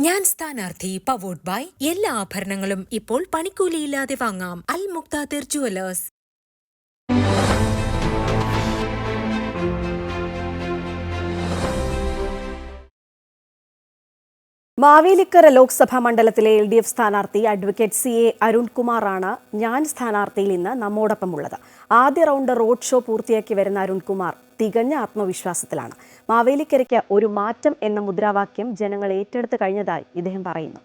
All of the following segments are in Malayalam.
ഞാൻ സ്ഥാനാർത്ഥി പവോഡ് ബൈ എല്ലാ ആഭരണങ്ങളും ഇപ്പോൾ പണിക്കൂലിയില്ലാതെ വാങ്ങാം. അൽ മുക്താദിർ ജുവലേഴ്സ്. മാവേലിക്കര ലോക്സഭാ മണ്ഡലത്തിലെ എൽ ഡി എഫ് സ്ഥാനാർത്ഥി അഡ്വക്കേറ്റ് സി എ അരുൺകുമാറാണ് ഞാൻ സ്ഥാനാർത്ഥിയിൽ ഇന്ന് നമ്മോടൊപ്പമുള്ളത്. ആദ്യ റൗണ്ട് റോഡ് ഷോ പൂർത്തിയാക്കി വരുന്ന അരുൺകുമാർ തികഞ്ഞ ആത്മവിശ്വാസത്തിലാണ്. മാവേലിക്കരയ്ക്ക് ഒരു മാറ്റം എന്ന മുദ്രാവാക്യം ജനങ്ങൾ ഏറ്റെടുത്ത് കഴിഞ്ഞതായി ഇദ്ദേഹം പറയുന്നു.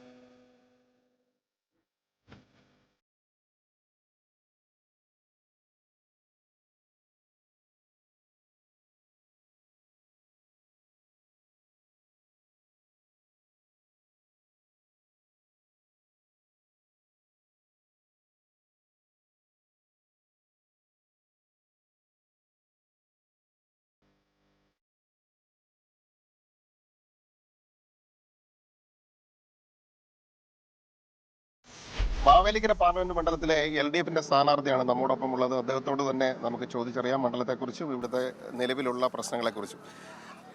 മാവേലിക്കര പാർലമെന്റ് മണ്ഡലത്തിലെ എൽ ഡി എഫിന്റെ സ്ഥാനാർത്ഥിയാണ് നമ്മോടൊപ്പം ഉള്ളത്. അദ്ദേഹത്തോട് തന്നെ നമുക്ക് ചോദിച്ചറിയാം മണ്ഡലത്തെക്കുറിച്ചും ഇവിടുത്തെ നിലവിലുള്ള പ്രശ്നങ്ങളെക്കുറിച്ചും.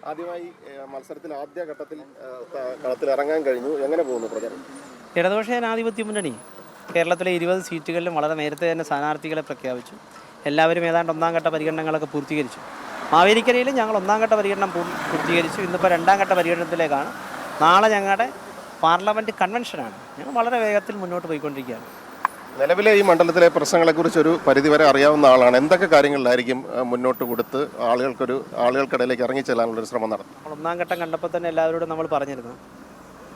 ആദ്യമായി മത്സരത്തിൽ ആദ്യ ഘട്ടത്തിൽ കളത്തിൽ ഇറങ്ങാൻ കഴിഞ്ഞു. എങ്ങനെ പോകുന്നു പ്രചാരണം? ഇടതുപക്ഷ ജനാധിപത്യ മുന്നണി കേരളത്തിലെ ഇരുപത് സീറ്റുകളിലും വളരെ നേരത്തെ തന്നെ സ്ഥാനാർത്ഥികളെ പ്രഖ്യാപിച്ചു. എല്ലാവരും ഏതാണ്ട് ഒന്നാം ഘട്ട പരിഗണനകളൊക്കെ പൂർത്തീകരിച്ചു. മാവേലിക്കരയിൽ ഞങ്ങൾ ഒന്നാം ഘട്ട പരിഗണന പൂർ- പൂർത്തീകരിച്ചു. ഇന്നിപ്പോൾ രണ്ടാം ഘട്ട പരിഗണനത്തിലേക്കാണ്. നാളെ ഞങ്ങളുടെ പാർലമെന്റ് കൺവെൻഷനാണ്. ഞങ്ങൾ വളരെ വേഗത്തിൽ മുന്നോട്ട് പോയിക്കൊണ്ടിരിക്കുകയാണ്. നിലവിലെ ഈ മണ്ഡലത്തിലെ പ്രശ്നങ്ങളെക്കുറിച്ച് ഒരു പരിധിവരെ അറിയാവുന്ന ആളാണ്. എന്തൊക്കെ കാര്യങ്ങളിലായിരിക്കും മുന്നോട്ട് കൊടുത്ത് ആളുകൾക്കൊരു ആളുകൾക്കിടയിലേക്ക് ഇറങ്ങിച്ചെല്ലാനുള്ള ഒരു ശ്രമം നടത്തും നമ്മൾ ഒന്നാം ഘട്ടം കണ്ടപ്പോൾ തന്നെ എല്ലാവരോടും നമ്മൾ പറഞ്ഞിരുന്നു.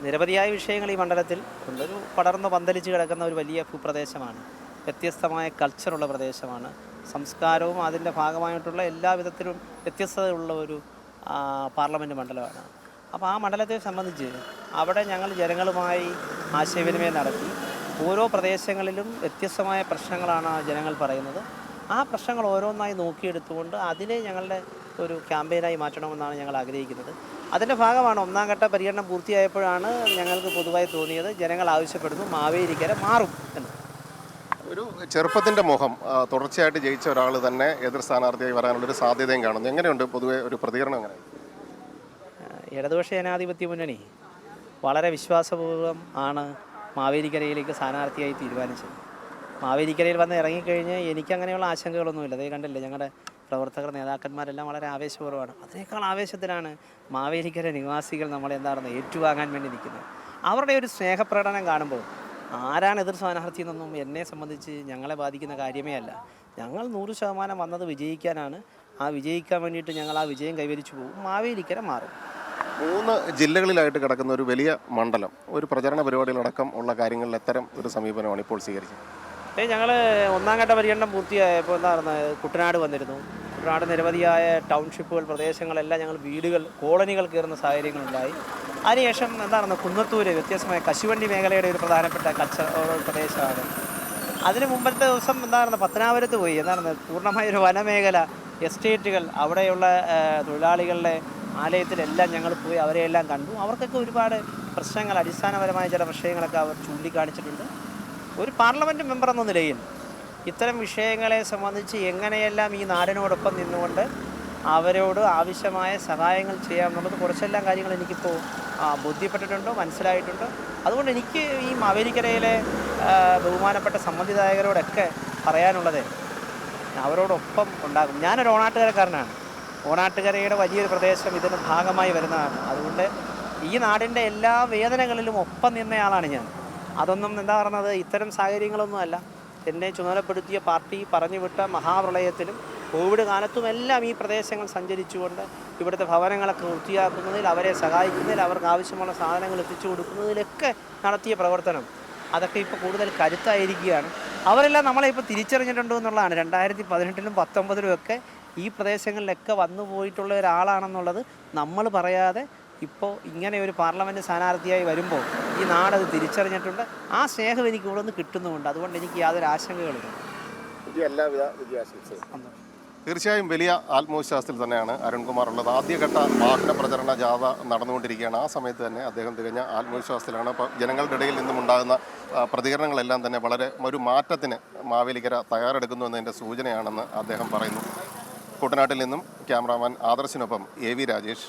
നിരവധിയായ വിഷയങ്ങൾ ഈ മണ്ഡലത്തിൽ ഒരു പടർന്ന് പന്തലിച്ച് കിടക്കുന്ന ഒരു വലിയ ഭൂപ്രദേശമാണ്. വ്യത്യസ്തമായ കൾച്ചറുള്ള പ്രദേശമാണ്. സംസ്കാരവും അതിന്റെ ഭാഗമായിട്ടുള്ള എല്ലാ വിധത്തിലും വ്യത്യസ്തതയുള്ള ഒരു പാർലമെന്റ് മണ്ഡലമാണ്. അപ്പോൾ ആ മണ്ഡലത്തെ സംബന്ധിച്ച് അവിടെ ഞങ്ങൾ ജനങ്ങളുമായി ആശയവിനിമയം നടത്തി. ഓരോ പ്രദേശങ്ങളിലും വ്യത്യസ്തമായ പ്രശ്നങ്ങളാണ് ജനങ്ങൾ പറയുന്നത്. ആ പ്രശ്നങ്ങൾ ഓരോന്നായി നോക്കിയെടുത്തുകൊണ്ട് അതിനെ ഞങ്ങളുടെ ഒരു ക്യാമ്പയിനായി മാറ്റണമെന്നാണ് ഞങ്ങൾ ആഗ്രഹിക്കുന്നത്. അതിന്റെ ഭാഗമാണ് ഒന്നാം ഘട്ട പര്യടനം പൂർത്തിയായപ്പോഴാണ് ഞങ്ങൾക്ക് പൊതുവായി തോന്നിയത് ജനങ്ങൾ ആവശ്യപ്പെടുന്നു മാവേലിക്കര മാറും എന്ന്. ഒരു ചെറുപ്പത്തിന്റെ മുഖം തുടർച്ചയായിട്ട് ജയിച്ച ഒരാൾ തന്നെ എതിർ സ്ഥാനാർത്ഥിയായി വരാനുള്ളൊരു സാധ്യതയും കാണുന്നു. എങ്ങനെയുണ്ട് പൊതുവെ ഒരു പ്രതികരണം എങ്ങനെ ഏഹ് ഇടതുപക്ഷ ജനാധിപത്യ മുന്നണി വളരെ വിശ്വാസപൂർവം ആണ് മാവേലിക്കരയിലേക്ക് സ്ഥാനാർത്ഥിയായി തീരുമാനിച്ചത്. മാവേലിക്കരയിൽ വന്ന് ഇറങ്ങിക്കഴിഞ്ഞ് എനിക്കങ്ങനെയുള്ള ആശങ്കകളൊന്നുമില്ല. അതേ കണ്ടില്ലേ ഞങ്ങളുടെ പ്രവർത്തകർ നേതാക്കന്മാരെല്ലാം വളരെ ആവേശപൂർവമാണ്. അതിനേക്കാൾ ആവേശത്തിലാണ് മാവേലിക്കര നിവാസികൾ നമ്മളെ എന്താണെന്ന് ഏറ്റുവാങ്ങാൻ വേണ്ടി നിൽക്കുന്നത്. അവരുടെ ഒരു സ്നേഹപ്രകടനം കാണുമ്പോൾ ആരാണ് എതിർ സ്ഥാനാർത്ഥി എന്നൊന്നും എന്നെ സംബന്ധിച്ച് ഞങ്ങളെ ബാധിക്കുന്ന കാര്യമേ അല്ല. ഞങ്ങൾ നൂറ് ശതമാനം വന്നത് വിജയിക്കാനാണ്. ആ വിജയിക്കാൻ വേണ്ടിയിട്ട് ഞങ്ങൾ ആ വിജയം കൈവരിച്ചു പോകും. മാവേലിക്കര മാറും. മൂന്ന് ജില്ലകളിലായിട്ട് കിടക്കുന്ന ഒരു വലിയ മണ്ഡലം ഒരു പ്രചരണ പരിപാടികളടക്കം ഉള്ള കാര്യങ്ങളിൽ എത്തരം ഒരു സമീപനമാണ് ഇപ്പോൾ സ്വീകരിച്ചത്. ഏ ഞങ്ങൾ ഒന്നാം ഘട്ട പര്യടനം പൂർത്തിയായപ്പോൾ എന്താ പറയുന്നത് കുട്ടനാട് വന്നിരുന്നു. കുട്ടനാട് നിരവധിയായ ടൗൺഷിപ്പുകൾ പ്രദേശങ്ങളെല്ലാം ഞങ്ങൾ വീടുകൾ കോളനികൾ കയറുന്ന സാഹചര്യങ്ങളുണ്ടായി. അതിനുശേഷം എന്താ പറയുന്നത് കുന്നത്തൂര് വ്യത്യസ്തമായ കശുവണ്ടി മേഖലയുടെ ഒരു പ്രധാനപ്പെട്ട കച്ചവട പ്രദേശമാണ്. അതിന് മുമ്പത്തെ ദിവസം എന്താ പറയുന്നത് പത്തനാപുരത്ത് പോയി. എന്താ പറയുന്നത് പൂർണമായ ഒരു വനമേഖല എസ്റ്റേറ്റുകൾ അവിടെയുള്ള തൊഴിലാളികളുടെ ആലയത്തിലെല്ലാം ഞങ്ങൾ പോയി അവരെയെല്ലാം കണ്ടു. അവർക്കൊക്കെ ഒരുപാട് പ്രശ്നങ്ങൾ അടിസ്ഥാനപരമായ ചില വിഷയങ്ങളൊക്കെ അവർ ചൂണ്ടിക്കാണിച്ചിട്ടുണ്ട്. ഒരു പാർലമെന്റ് മെമ്പർ എന്ന നിലയിൽ ഇത്തരം വിഷയങ്ങളെ സംബന്ധിച്ച് എങ്ങനെയെല്ലാം ഈ നാടിനോടൊപ്പം നിന്നുകൊണ്ട് അവരോട് ആവശ്യമായ സഹായങ്ങൾ ചെയ്യാമെന്നുള്ളത് കുറച്ചെല്ലാം കാര്യങ്ങൾ എനിക്കിപ്പോൾ ബോധ്യപ്പെട്ടിട്ടുണ്ട് മനസ്സിലായിട്ടുണ്ട്. അതുകൊണ്ട് എനിക്ക് ഈ മാവേലിക്കരയിലെ ബഹുമാനപ്പെട്ട സമ്മതിദായകരോടൊക്കെ പറയാനുള്ളത് അവരോടൊപ്പം ഉണ്ടാകും. ഞാനൊരു ഓണാട്ടുകരക്കാരനാണ്. ഓണാട്ടുകരയുടെ വലിയൊരു പ്രദേശം ഇതിന് ഭാഗമായി വരുന്നതാണ്. അതുകൊണ്ട് ഈ നാടിന്റെ എല്ലാ വേദനകളിലും ഒപ്പം നിന്നയാളാണ് ഞാൻ. അതൊന്നും എന്താ പറയുന്നത് ഇത്തരം സാഹചര്യങ്ങളൊന്നും അല്ല. എന്നെ ചുമതലപ്പെടുത്തിയ പാർട്ടി പറഞ്ഞു വിട്ട മഹാപ്രളയത്തിലും കോവിഡ് കാലത്തുമെല്ലാം ഈ പ്രദേശങ്ങൾ സഞ്ചരിച്ചുകൊണ്ട് ഇവിടുത്തെ ഭവനങ്ങളൊക്കെ വൃത്തിയാക്കുന്നതിൽ അവരെ സഹായിക്കുന്നതിൽ അവർക്ക് ആവശ്യമുള്ള സാധനങ്ങൾ എത്തിച്ചു കൊടുക്കുന്നതിലൊക്കെ നടത്തിയ പ്രവർത്തനം. അതൊക്കെ ഇപ്പോൾ കൂടുതൽ കരുത്തായിരിക്കുകയാണ്. അവരെല്ലാം നമ്മളെ ഇപ്പോൾ തിരിച്ചറിഞ്ഞിട്ടുണ്ടോ എന്നുള്ളതാണ്. രണ്ടായിരത്തി പതിനെട്ടിലും പത്തൊമ്പതിലും ഒക്കെ ഈ പ്രദേശങ്ങളിലൊക്കെ വന്നു പോയിട്ടുള്ള ഒരാളാണെന്നുള്ളത് നമ്മൾ പറയാതെ ഇപ്പോൾ ഇങ്ങനെ ഒരു പാർലമെന്റ് സ്ഥാനാർത്ഥിയായി വരുമ്പോൾ ഈ നാടത് തിരിച്ചറിഞ്ഞിട്ടുണ്ട്. ആ സ്നേഹം എനിക്ക് ഇവിടെ നിന്ന് കിട്ടുന്നുമുണ്ട്. അതുകൊണ്ട് എനിക്ക് യാതൊരു ആശങ്കകളില്ല തീർച്ചയായും വലിയ ആത്മവിശ്വാസത്തിൽ തന്നെയാണ് അരുൺകുമാർ ഉള്ളത്. ആദ്യഘട്ട വാഹന പ്രചരണ ജാഥ നടന്നുകൊണ്ടിരിക്കുകയാണ്. ആ സമയത്ത് തന്നെ അദ്ദേഹം തികഞ്ഞ ആത്മവിശ്വാസത്തിലാണ്. അപ്പോൾ ജനങ്ങളുടെ ഇടയിൽ നിന്നും ഉണ്ടാകുന്ന പ്രതികരണങ്ങളെല്ലാം തന്നെ വളരെ ഒരു മാറ്റത്തിന് മാവേലിക്കര തയ്യാറെടുക്കുന്നു എന്നതിന്റെ സൂചനയാണെന്ന് അദ്ദേഹം പറയുന്നു. കുട്ടനാട്ടിൽ നിന്നും ക്യാമറാമാൻ ആദർശിനൊപ്പം എ വി രാജേഷ്.